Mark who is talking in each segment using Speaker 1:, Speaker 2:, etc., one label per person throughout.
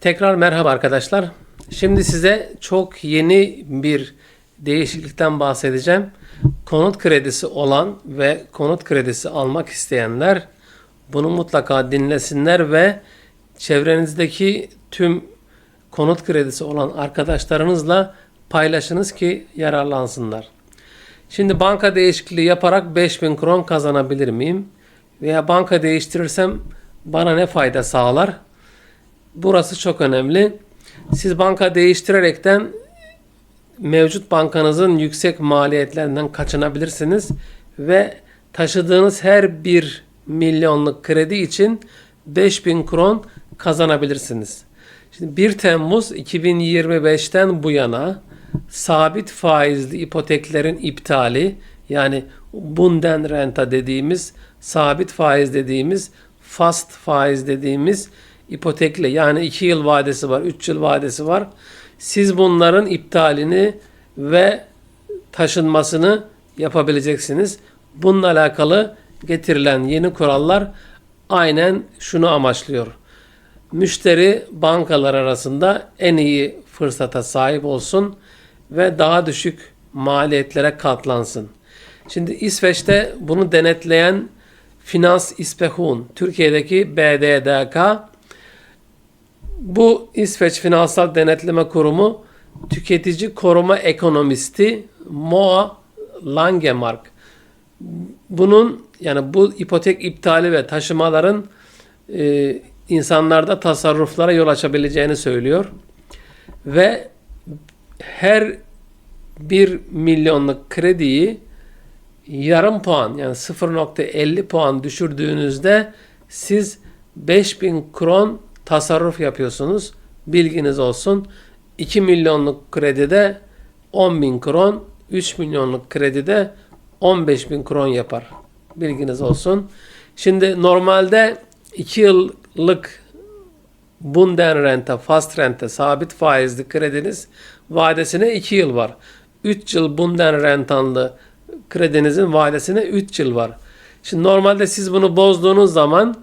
Speaker 1: Tekrar merhaba arkadaşlar. Şimdi size çok yeni bir değişiklikten bahsedeceğim. Konut kredisi olan ve konut kredisi almak isteyenler bunu mutlaka dinlesinler ve çevrenizdeki tüm konut kredisi olan arkadaşlarınızla paylaşınız ki yararlansınlar. Şimdi banka değişikliği yaparak 5000 kron kazanabilir miyim? Veya banka değiştirirsem bana ne fayda sağlar? Burası çok önemli. Siz banka değiştirerekten mevcut bankanızın yüksek maliyetlerinden kaçınabilirsiniz ve taşıdığınız her bir milyonluk kredi için 5000 kron kazanabilirsiniz. Şimdi 1 Temmuz 2025'ten bu yana sabit faizli ipoteklerin iptali yani bunden renta dediğimiz sabit faiz dediğimiz fast faiz dediğimiz ipotekle yani 2 yıl vadesi var 3 yıl vadesi var. Siz bunların iptalini ve taşınmasını yapabileceksiniz. Bununla alakalı getirilen yeni kurallar aynen şunu amaçlıyor. Müşteri bankalar arasında en iyi fırsata sahip olsun ve daha düşük maliyetlere katlansın. Şimdi İsveç'te bunu denetleyen Finans İspehun, Türkiye'deki BDDK, bu İsveç Finansal Denetleme Kurumu tüketici koruma ekonomisti Moa Langemark. Bunun yani bu ipotek iptali ve taşımaların e, insanlarda tasarruflara yol açabileceğini söylüyor. Ve her 1 milyonluk krediyi yarım puan yani 0.50 puan düşürdüğünüzde siz 5000 kron tasarruf yapıyorsunuz. Bilginiz olsun. 2 milyonluk kredide 10 bin kron, 3 milyonluk kredide 15 bin kron yapar. Bilginiz olsun. Şimdi normalde 2 yıllık bunden renta, fast renta, sabit faizli krediniz vadesine 2 yıl var. 3 yıl bunden rentanlı kredinizin vadesine 3 yıl var. Şimdi normalde siz bunu bozduğunuz zaman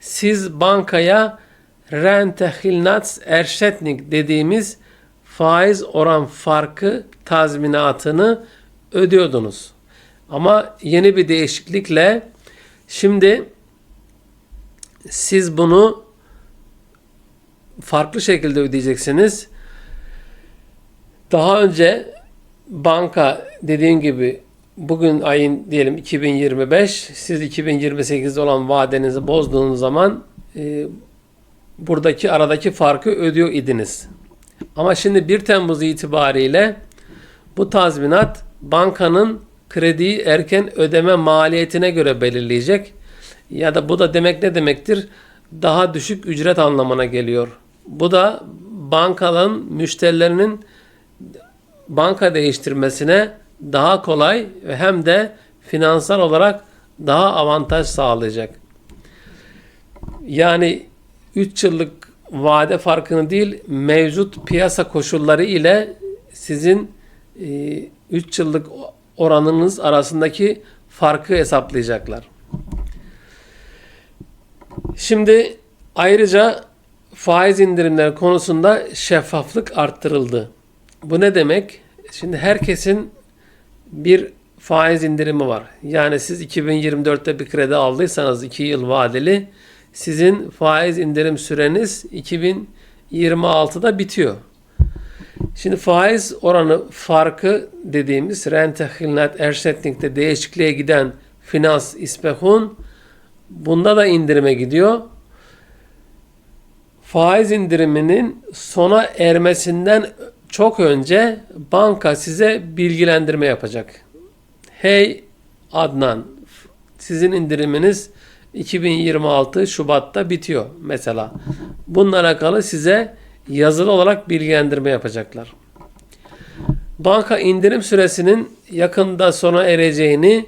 Speaker 1: siz bankaya rente hilnats erşetnik dediğimiz faiz oran farkı tazminatını ödüyordunuz. Ama yeni bir değişiklikle şimdi siz bunu farklı şekilde ödeyeceksiniz. Daha önce banka dediğim gibi bugün ayın diyelim 2025 siz 2028'de olan vadenizi bozduğunuz zaman e, buradaki aradaki farkı ödüyor idiniz. Ama şimdi 1 Temmuz itibariyle bu tazminat bankanın krediyi erken ödeme maliyetine göre belirleyecek. Ya da bu da demek ne demektir? Daha düşük ücret anlamına geliyor. Bu da bankaların müşterilerinin banka değiştirmesine daha kolay ve hem de finansal olarak daha avantaj sağlayacak. Yani 3 yıllık vade farkını değil mevcut piyasa koşulları ile sizin 3 yıllık oranınız arasındaki farkı hesaplayacaklar. Şimdi ayrıca faiz indirimleri konusunda şeffaflık arttırıldı. Bu ne demek? Şimdi herkesin bir faiz indirimi var. Yani siz 2024'te bir kredi aldıysanız 2 yıl vadeli sizin faiz indirim süreniz 2026'da bitiyor. Şimdi faiz oranı farkı dediğimiz rente hilnat ersetnikte değişikliğe giden finans ispehun bunda da indirime gidiyor. Faiz indiriminin sona ermesinden çok önce banka size bilgilendirme yapacak. Hey Adnan sizin indiriminiz 2026 Şubat'ta bitiyor mesela. Bununla alakalı size yazılı olarak bilgilendirme yapacaklar. Banka indirim süresinin yakında sona ereceğini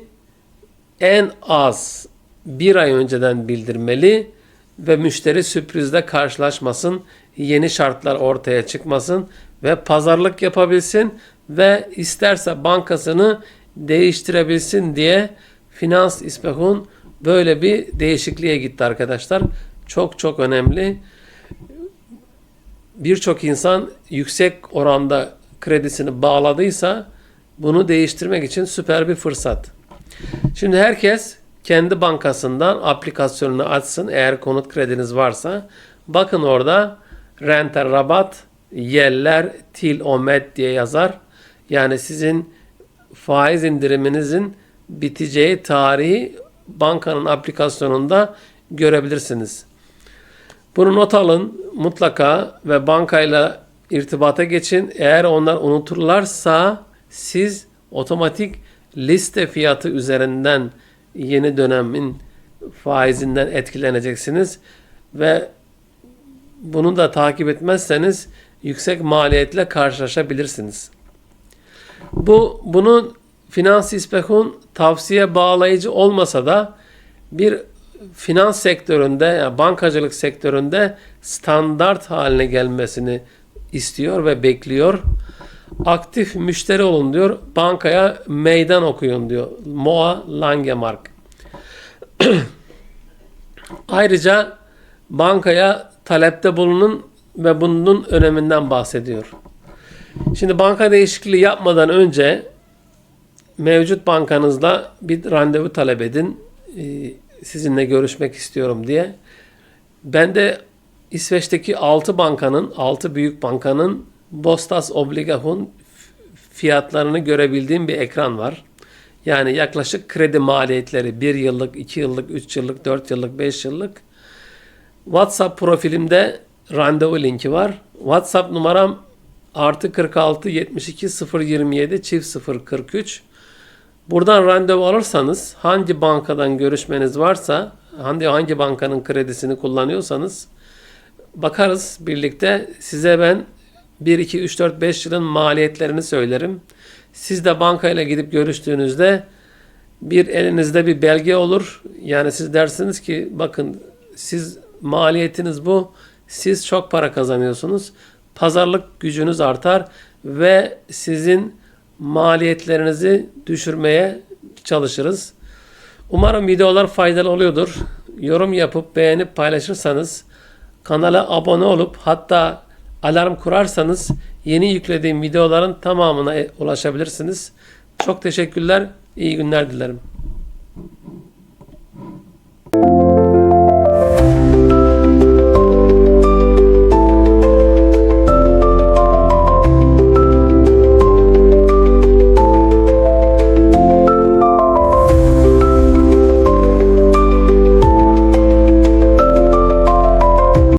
Speaker 1: en az bir ay önceden bildirmeli ve müşteri sürprizle karşılaşmasın, yeni şartlar ortaya çıkmasın ve pazarlık yapabilsin ve isterse bankasını değiştirebilsin diye Finans İspehun böyle bir değişikliğe gitti arkadaşlar. Çok çok önemli. birçok insan yüksek oranda kredisini bağladıysa bunu değiştirmek için süper bir fırsat. Şimdi herkes kendi bankasından aplikasyonunu açsın eğer konut krediniz varsa. Bakın orada renter rabat, yeller, til omet diye yazar. Yani sizin faiz indiriminizin biteceği tarihi bankanın aplikasyonunda görebilirsiniz. Bunu not alın mutlaka ve bankayla irtibata geçin. Eğer onlar unuturlarsa siz otomatik liste fiyatı üzerinden yeni dönemin faizinden etkileneceksiniz ve bunu da takip etmezseniz yüksek maliyetle karşılaşabilirsiniz. Bu bunun finans ispekun tavsiye bağlayıcı olmasa da bir finans sektöründe, yani bankacılık sektöründe standart haline gelmesini istiyor ve bekliyor. Aktif müşteri olun diyor. Bankaya meydan okuyun diyor. Moa Langemark. Ayrıca bankaya talepte bulunun ve bunun öneminden bahsediyor. Şimdi banka değişikliği yapmadan önce mevcut bankanızla bir randevu talep edin. Ee, Sizinle görüşmek istiyorum diye. Ben de İsveç'teki 6 bankanın, 6 büyük bankanın Bostas Obligation fiyatlarını görebildiğim bir ekran var. Yani yaklaşık kredi maliyetleri 1 yıllık, 2 yıllık, 3 yıllık, 4 yıllık, 5 yıllık. WhatsApp profilimde randevu linki var. WhatsApp numaram artı 46 72 027 çift 043. Buradan randevu alırsanız hangi bankadan görüşmeniz varsa hangi hangi bankanın kredisini kullanıyorsanız bakarız birlikte size ben 1 2 3 4 5 yılın maliyetlerini söylerim. Siz de bankayla gidip görüştüğünüzde bir elinizde bir belge olur. Yani siz dersiniz ki bakın siz maliyetiniz bu. Siz çok para kazanıyorsunuz. Pazarlık gücünüz artar ve sizin maliyetlerinizi düşürmeye çalışırız. Umarım videolar faydalı oluyordur. Yorum yapıp beğenip paylaşırsanız, kanala abone olup hatta alarm kurarsanız yeni yüklediğim videoların tamamına ulaşabilirsiniz. Çok teşekkürler. İyi günler dilerim.